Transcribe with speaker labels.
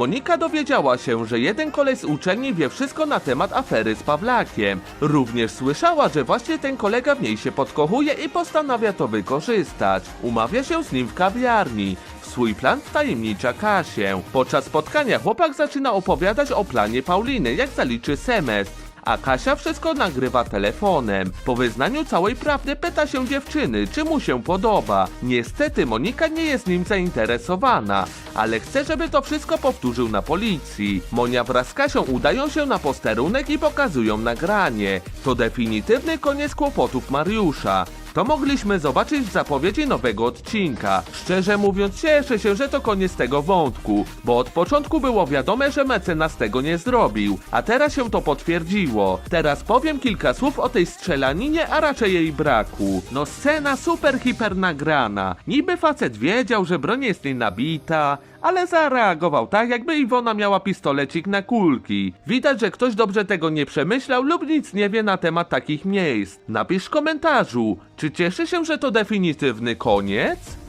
Speaker 1: Monika dowiedziała się, że jeden koleś z uczelni wie wszystko na temat afery z Pawlakiem. Również słyszała, że właśnie ten kolega w niej się podkochuje i postanawia to wykorzystać. Umawia się z nim w kawiarni. Swój plan wtajemnicza Kasię. Podczas spotkania chłopak zaczyna opowiadać o planie Pauliny, jak zaliczy semestr. A Kasia wszystko nagrywa telefonem. Po wyznaniu całej prawdy pyta się dziewczyny, czy mu się podoba. Niestety Monika nie jest nim zainteresowana, ale chce, żeby to wszystko powtórzył na policji. Monia wraz z Kasią udają się na posterunek i pokazują nagranie. To definitywny koniec kłopotów Mariusza. To mogliśmy zobaczyć zapowiedzi nowego odcinka. Szczerze mówiąc, cieszę się, że to koniec tego wątku, bo od początku było wiadome, że mecenas tego nie zrobił, a teraz się to potwierdziło. Teraz powiem kilka słów o tej strzelaninie, a raczej jej braku. No scena super hiper nagrana. Niby facet wiedział, że broń jest jej nabita, ale zareagował tak, jakby Iwona miała pistolecik na kulki. Widać, że ktoś dobrze tego nie przemyślał lub nic nie wie na temat takich miejsc. Napisz w komentarzu, czy cieszy się, że to definitywny koniec?